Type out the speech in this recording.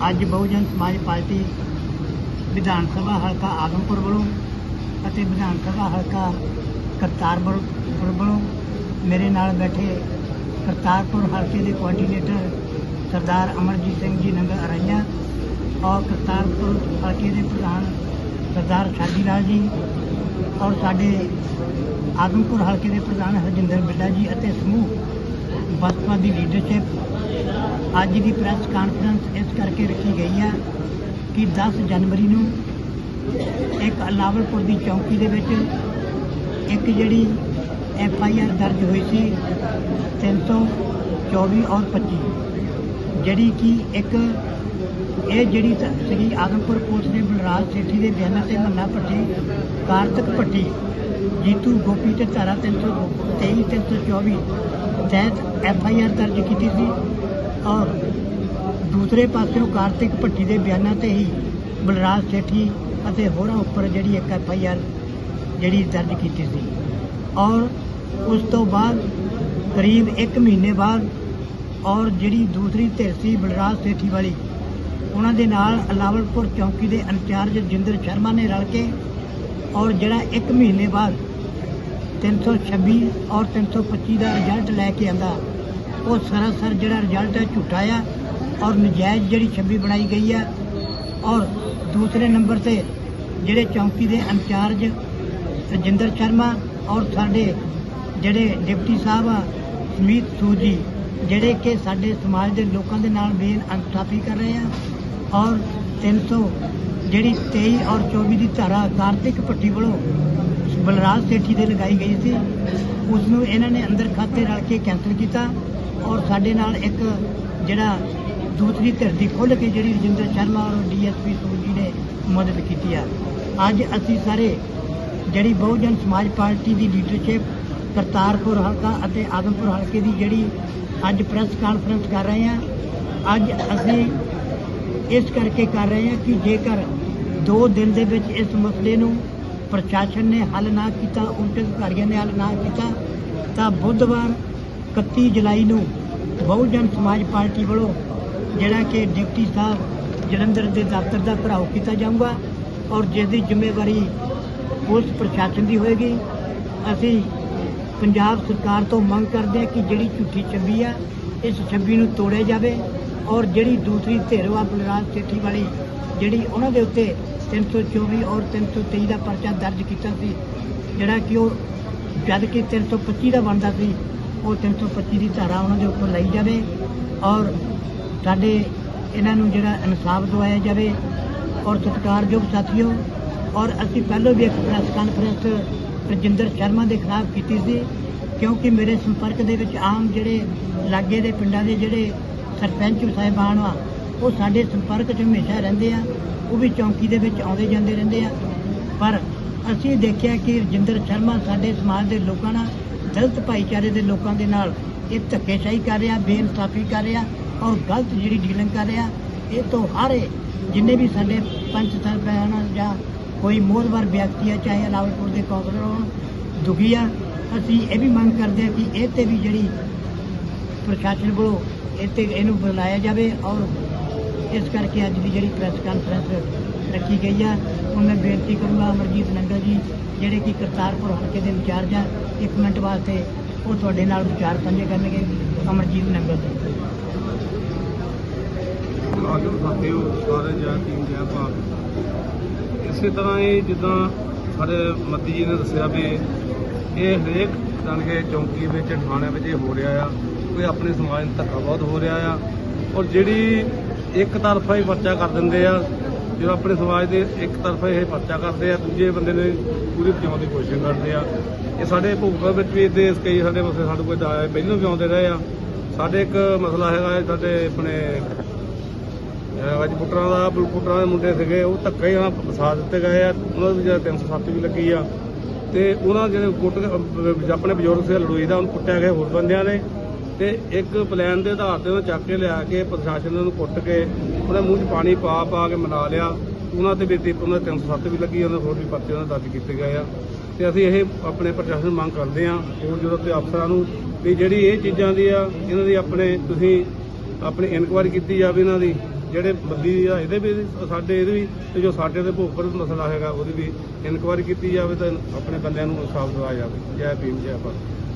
ਅੱਜ ਬਹੁਜਨ ਸਮਾਜ ਪਾਰਟੀ ਵਿਧਾਨ ਸਭਾ ਹਲਕਾ ਆਦਮਪੁਰ ਵੱਲੋਂ ਅਤੇ ਵਿਧਾਨ ਸਭਾ ਹਲਕਾ ਕਰਤਾਰਪੁਰ ਵੱਲੋਂ ਮੇਰੇ ਨਾਲ ਬੈਠੇ ਕਰਤਾਰਪੁਰ ਹਲਕੇ ਦੇ ਕੋਆਰਡੀਨੇਟਰ ਸਰਦਾਰ ਅਮਰਜੀਤ ਸਿੰਘ ਜੀ ਨੰਗਲ ਅਰਈਆ ਔਰ ਕਰਤਾਰਪੁਰ ਹਲਕੇ ਦੇ ਪ੍ਰਧਾਨ ਸਰਦਾਰ ਸ਼ਾਦੀ ਲਾਲ ਜੀ ਔਰ ਸਾਡੇ ਆਦਮਪੁਰ ਹਲਕੇ ਦੇ ਪ੍ਰਧਾਨ ਹਰਜਿੰਦਰ ਬਿੱਲਾ ਜੀ ਅਤੇ ਸਮੂਹ ਬਸਪਾ ਦੀ ਲੀਡਰਸ਼ਿਪ ਅੱਜ ਦੀ ਪ੍ਰੈਸ ਕਾਨਫਰੰਸ ਇਸ ਕਰਕੇ ਰੱਖੀ ਗਈ ਹੈ ਕਿ 10 ਜਨਵਰੀ ਨੂੰ ਇੱਕ ਅਲਾਵਲਪੁਰ ਦੀ ਚੌਂਕੀ ਦੇ ਵਿੱਚ ਇੱਕ ਜਿਹੜੀ ਐਫ ਆਈ ਆਰ ਦਰਜ ਹੋਈ ਸੀ 324 ਔਰ 25 ਜਿਹੜੀ ਕਿ ਇੱਕ ਇਹ ਜਿਹੜੀ ਸ਼੍ਰੀ ਸੀਗੀ ਆਦਮਪੁਰ ਪੁਲਿਸ ਦੇ ਬਲਰਾਜ ਸੇਠੀ ਦੇ ਬਿਆਨਾਂ ਤੇ ਮੱਲਾ ਭੱਟੀ ਕਾਰਤਕ ਭੱਟੀ ਜੀਤੂ ਗੋਪੀ ਤੇ ਧਾਰਾ 323 324 ਤਹਿਤ ਐਫ ਆਈ ਆਰ ਦਰਜ ਕੀਤੀ ਸੀ। ਔਰ ਦੂਸਰੇ ਪਾਸਿਓਂ ਕਾਰਤਿਕ ਭੱਟੀ ਦੇ ਬਿਆਨਾਂ ਤੇ ਹੀ ਬਲਰਾਜ ਸੇਠੀ ਅਤੇ ਹੋਰਾਂ ਉੱਪਰ ਜਿਹੜੀ ਇੱਕ ਐਫ ਆਈ ਆਰ ਜਿਹੜੀ ਦਰਜ ਕੀਤੀ ਸੀ। ਔਰ ਉਸ ਤੋਂ ਬਾਅਦ ਕਰੀਬ 1 ਮਹੀਨੇ ਬਾਅਦ ਔਰ ਜਿਹੜੀ ਦੂਸਰੀ ਧਿਰ ਸੀ ਬਲਰਾਜ ਸੇਠੀ ਵਾਲੀ, ਉਹਨਾਂ ਦੇ ਨਾਲ ਅਲਾਵਲਪੁਰ ਚੌਂਕੀ ਦੇ ਇੰਚਾਰਜ ਜਿੰਦਰ ਸ਼ਰਮਾ ਨੇ ਰਲ ਕੇ ਔਰ ਜਿਹੜਾ 1 ਮਹੀਨੇ ਬਾਅਦ 326 ਔਰ 325 ਦਾ ਰਿਜ਼ਲਟ ਲੈ ਕੇ ਆਂਦਾ ਉਹ ਸਰਾਸਰ ਜਿਹੜਾ ਰਿਜ਼ਲਟ ਹੈ ਝੂਠਾ ਆ ਔਰ ਨਜਾਇਜ਼ ਜਿਹੜੀ ਛੱਬੀ ਬਣਾਈ ਗਈ ਆ ਔਰ ਦੂਸਰੇ ਨੰਬਰ ਤੇ ਜਿਹੜੇ ਚੌਂਕੀ ਦੇ ਇੰਚਾਰਜ ਰਜਿੰਦਰ ਸ਼ਰਮਾ ਔਰ ਸਾਡੇ ਜਿਹੜੇ ਡਿਪਟੀ ਸਾਹਿਬ ਆ, ਸਮੀਤ ਸੂਜੀ ਜਿਹੜੇ ਕਿ ਸਾਡੇ ਸਮਾਜ ਦੇ ਲੋਕਾਂ ਦੇ ਨਾਲ ਬੇਇਨਸਾਫੀ ਕਰ ਰਹੇ ਆ ਔਰ 300 ਜਿਹੜੀ 23 ਔਰ 24 ਦੀ ਧਾਰਾ ਕਾਰਤਿਕ ਭੱਟੀ ਵੱਲੋਂ ਬਲਰਾਜ ਸੇਠੀ ਦੇ ਲਗਾਈ ਗਈ ਸੀ ਉਸ ਨੂੰ ਇਹਨਾਂ ਨੇ ਅੰਦਰ ਖਾਤੇ ਰਲ ਕੇ ਕੈਂਸਲ ਕੀਤਾ। ਔਰ ਸਾਡੇ ਨਾਲ ਇੱਕ ਜਿਹੜਾ ਦੂਸਰੀ ਧਿਰ ਦੀ ਖੁੱਲ੍ਹ ਕੇ ਜਿਹੜੀ ਰਜਿੰਦਰ ਸ਼ਰਮਾ ਔਰ ਡੀਐਸਪੀ ਸੂਜੀ ਨੇ ਮਦਦ ਕੀਤੀ ਆ। ਅੱਜ ਅਸੀਂ ਸਾਰੇ ਜਿਹੜੀ ਬਹੁਜਨ ਸਮਾਜ ਪਾਰਟੀ ਦੀ ਲੀਡਰਸ਼ਿਪ ਕਰਤਾਰਪੁਰ ਹਲਕਾ ਅਤੇ ਆਦਮਪੁਰ ਹਲਕੇ ਦੀ ਜਿਹੜੀ ਅੱਜ ਪ੍ਰੈਸ ਕਾਨਫਰੰਸ ਕਰ ਰਹੇ ਹਾਂ ਅੱਜ ਅਸੀਂ ਇਸ ਕਰਕੇ ਕਰ ਰਹੇ ਹਾਂ ਕਿ ਜੇਕਰ 2 ਦਿਨ ਦੇ ਵਿੱਚ ਇਸ ਮਸਲੇ ਨੂੰ ਪ੍ਰਸ਼ਾਸਨ ਨੇ ਹੱਲ ਨਾ ਕੀਤਾ, ਉਲਟੇ ਅਧਿਕਾਰੀਆਂ ਨੇ ਹੱਲ ਨਾ ਕੀਤਾ, ਤਾਂ ਬੁੱਧਵਾਰ 31 ਜੁਲਾਈ ਨੂੰ ਬਹੁਜਨ ਸਮਾਜ ਪਾਰਟੀ ਵੱਲੋਂ ਜਿਹੜਾ ਕਿ ਡਿਪਟੀ ਸਾਹਿਬ ਜਲੰਧਰ ਦੇ ਦਫ਼ਤਰ ਦਾ ਭਰਾਓ ਕੀਤਾ ਜਾਊਗਾ ਔਰ ਜਿਸ ਦੀ ਜ਼ਿੰਮੇਵਾਰੀ ਪੁਲਿਸ ਪ੍ਰਸ਼ਾਸਨ ਦੀ ਹੋਏਗੀ। ਅਸੀਂ ਪੰਜਾਬ ਸਰਕਾਰ ਤੋਂ ਮੰਗ ਕਰਦੇ ਹਾਂ ਕਿ ਜਿਹੜੀ ਝੂਠੀ ਛੱਬੀ ਆ, ਇਸ ਛੱਬੀ ਨੂੰ ਤੋੜਿਆ ਜਾਵੇ ਔਰ ਜਿਹੜੀ ਦੂਸਰੀ ਧਿਰ ਵਾ ਬਲਰਾਜ ਸੇਠੀ ਵਾਲੀ ਜਿਹੜੀ ਉਹਨਾਂ ਦੇ ਉੱਤੇ 324 ਔਰ 323 ਦਾ ਪਰਚਾ ਦਰਜ ਕੀਤਾ ਸੀ, ਜਿਹੜਾ ਕਿ ਉਹ ਜਦ ਕਿ 325 ਦਾ ਬਣਦਾ ਸੀ ਉਹ 325 ਦੀ ਧਾਰਾ ਉਹਨਾਂ ਦੇ ਉੱਪਰ ਲਈ ਜਾਵੇ ਔਰ ਸਾਡੇ ਇਹਨਾਂ ਨੂੰ ਜਿਹੜਾ ਇਨਸਾਫ ਦਵਾਇਆ ਜਾਵੇ ਔਰ ਸਤਿਕਾਰਯੋਗ ਸਾਥੀਓ, ਔਰ ਅਸੀਂ ਪਹਿਲਾਂ ਵੀ ਇੱਕ ਪ੍ਰੈਸ ਕਾਨਫਰੰਸ ਰਜਿੰਦਰ ਸ਼ਰਮਾ ਦੇ ਖਿਲਾਫ ਕੀਤੀ ਸੀ, ਕਿਉਂਕਿ ਮੇਰੇ ਸੰਪਰਕ ਦੇ ਵਿੱਚ ਆਮ ਜਿਹੜੇ ਲਾਗੇ ਦੇ ਪਿੰਡਾਂ ਦੇ ਜਿਹੜੇ ਸਰਪੰਚ ਸਾਹਿਬਾਨ ਆ, ਉਹ ਸਾਡੇ ਸੰਪਰਕ 'ਚ ਹਮੇਸ਼ਾ ਰਹਿੰਦੇ ਆ, ਉਹ ਵੀ ਚੌਂਕੀ ਦੇ ਵਿੱਚ ਆਉਂਦੇ ਜਾਂਦੇ ਰਹਿੰਦੇ ਆ। ਪਰ ਅਸੀਂ ਦੇਖਿਆ ਕਿ ਰਜਿੰਦਰ ਸ਼ਰਮਾ ਸਾਡੇ ਸਮਾਜ ਦੇ ਲੋਕਾਂ ਨਾਲ ਗਲਤ ਭਾਈਚਾਰੇ ਦੇ ਲੋਕਾਂ ਦੇ ਨਾਲ ਇਹ ਧੱਕੇਸ਼ਾਹੀ ਕਰ ਰਿਹਾ, ਬੇਇਨਸਾਫੀ ਕਰ ਰਿਹਾ ਔਰ ਗਲਤ ਜਿਹੜੀ ਡੀਲਿੰਗ ਕਰ ਰਿਹਾ, ਇਹ ਤੋਂ ਹਰ ਜਿੰਨੇ ਵੀ ਸਾਡੇ ਪੰਚ ਸਰਪੰਚ ਜਾਂ ਕੋਈ ਮੋਹਰਵਰ ਵਿਅਕਤੀ ਹੈ ਚਾਹੇ ਅਲਾਵਲਪੁਰ ਦੇ ਕੌਂਸਲਰ ਹੋਣ, ਦੁਖੀ ਆ, ਅਸੀਂ ਇਹ ਵੀ ਮੰਗ ਕਰਦੇ ਹਾਂ ਕਿ ਇਹ ਤੇ ਵੀ ਜਿਹੜੀ ਪ੍ਰਸ਼ਾਸਨ ਵੱਲੋਂ ਇਹ ਤੇ ਇਹਨੂੰ ਬੁਲਾਇਆ ਜਾਵੇ ਔਰ ਇਸ ਕਰਕੇ ਅੱਜ ਦੀ ਜਿਹੜੀ ਪ੍ਰੈਸ ਕਾਨਫਰੰਸ ਰੱਖੀ ਗਈ ਆ। ਹੁਣ ਮੈਂ ਬੇਨਤੀ ਕਰੂੰਗਾ ਅਮਰਜੀਤ ਨੰਗਲ ਜੀ, ਜਿਹੜੇ ਕਿ ਕਰਤਾਰਪੁਰ ਹਲਕੇ ਦੇ ਇੰਚਾਰਜ ਆ, ਇੱਕ ਮਿੰਟ ਵਾਸਤੇ ਉਹ ਤੁਹਾਡੇ ਨਾਲ ਵਿਚਾਰ ਸਾਂਝੇ ਕਰਨਗੇ, ਅਮਰਜੀਤ ਨੰਗਲ ਜੀ। ਆਜੋ ਸਾਥੀਓ ਸਾਰੇ ਜੈ ਟੀਮ ਜੈ ਭਾਰਤ ਇਸੇ ਤਰ੍ਹਾਂ ਹੀ ਜਿੱਦਾਂ ਸਾਡੇ ਮੱਤੀ ਜੀ ਨੇ ਦੱਸਿਆ ਵੀ ਇਹ ਹਰੇਕ ਜਾਣਗੇ ਚੌਂਕੀ ਵਿੱਚ, ਥਾਣੇ ਵਿੱਚ ਇਹ ਹੋ ਰਿਹਾ ਆ। ਕੋਈ ਆਪਣੇ ਸਮਾਜ ਨੂੰ ਧੱਕਾ ਬਹੁਤ ਹੋ ਰਿਹਾ ਆ। ਔਰ ਜਿਹੜੀ ਇੱਕ ਤਰਫਾ ਹੀ ਪਰਚਾ ਕਰ ਦਿੰਦੇ ਆ ਜਦੋਂ ਆਪਣੇ ਸਮਾਜ ਦੇ ਇੱਕ ਤਰਫਾ ਇਹ ਪਰਚਾ ਕਰਦੇ ਆ, ਦੂਜੇ ਬੰਦੇ ਨੇ ਪੂਰੀ ਬਚਾਉਣ ਦੀ ਕੋਸ਼ਿਸ਼ ਕਰਦੇ ਆ। ਇਹ ਸਾਡੇ ਭੂਗੋਲ ਵਿੱਚ ਵੀ ਇਹਦੇ ਕਈ ਸਾਡੇ ਮਸਲੇ ਸਾਡੇ ਕੋਲ ਆਏ ਪਹਿਲਾਂ ਵੀ ਆਉਂਦੇ ਰਹੇ ਆ। ਸਾਡੇ ਇੱਕ ਮਸਲਾ ਹੈਗਾ ਸਾਡੇ ਆਪਣੇ, ਅਹ ਅੱਜ ਪੁੱਟਰਾਂ ਦਾ ਪੁੱਟਰਾਂ ਦੇ ਮੁੰਡੇ ਸੀਗੇ, ਉਹ ਧੱਕਾ ਹੀ ਉਹਨਾਂ ਫਸਾ ਦਿੱਤੇ ਗਏ ਆ। ਉਹਨਾਂ ਦੀ ਜਿਹੜਾ 307 ਵੀ ਲੱਗੀ ਆ। ਤੇ ਉਹਨਾਂ ਜਿਹੜੇ ਕੁੱਟ ਆਪਣੇ ਬਜ਼ੁਰਗ ਸੀ, ਲੜੋਈ ਦਾ, ਉਹਨੂੰ ਕੁੱਟਿਆ ਗਿਆ ਹੋਰ ਬੰਦਿਆਂ ਨੇ। ਤੇ ਇੱਕ ਪਲਾਨ ਦੇ ਆਧਾਰ ਤੇ ਉਹਨੂੰ ਚੱਕ ਕੇ ਲਿਆ ਕੇ ਪ੍ਰਸ਼ਾਸਨ ਨੇ ਉਹਨੂੰ ਕੁੱਟ ਕੇ ਉਹਦੇ ਮੂੰਹ 'ਚ ਪਾਣੀ ਪਾ ਪਾ ਕੇ ਮਨਾ ਲਿਆ। ਉਹਨਾਂ ਤੇ ਵੀ ਤੇ ਉਹਨਾਂ ਦੇ 307 ਵੀ ਲੱਗੀ, ਉਹਨਾਂ ਹੋਰ ਵੀ ਪਰਚੇ ਉਹਨਾਂ ਦਰਜ ਕੀਤੇ ਗਏ ਆ। ਤੇ ਅਸੀਂ ਇਹ ਆਪਣੇ ਪ੍ਰਸ਼ਾਸਨ ਮੰਗ ਕਰਦੇ ਆ ਹੋਰ ਜਦੋਂ ਤੇ ਅਫਸਰਾਂ ਨੂੰ ਵੀ ਜਿਹੜੀ ਇਹ ਚੀਜ਼ਾਂ ਦੀ ਆ, ਇਹਨਾਂ ਦੀ ਆਪਣੇ, ਤੁਸੀਂ ਆਪਣੀ ਇਨਕੁਆਇਰੀ ਕੀਤੀ ਜਾਵੇ ਇਹਨਾਂ ਦੀ, ਜਿਹੜੇ ਬੰਦੀ ਆ, ਇਹਦੇ ਵੀ ਸਾਡੇ, ਇਹਦੇ ਵੀ, ਤੇ ਜੋ ਸਾਡੇ ਦੇ ਭੋਗਪੁਰ ਮਸਲਾ ਹੈਗਾ, ਉਹਦੀ ਵੀ ਇਨਕੁਆਇਰੀ ਕੀਤੀ ਜਾਵੇ ਤਾਂ ਆਪਣੇ ਬੰਦਿਆਂ ਨੂੰ ਇਨਸਾਫ ਦਿਵਾਇਆ ਜਾਵੇ। ਜੈ ਭੀਮ, ਜੈ ਭਾਰਤ।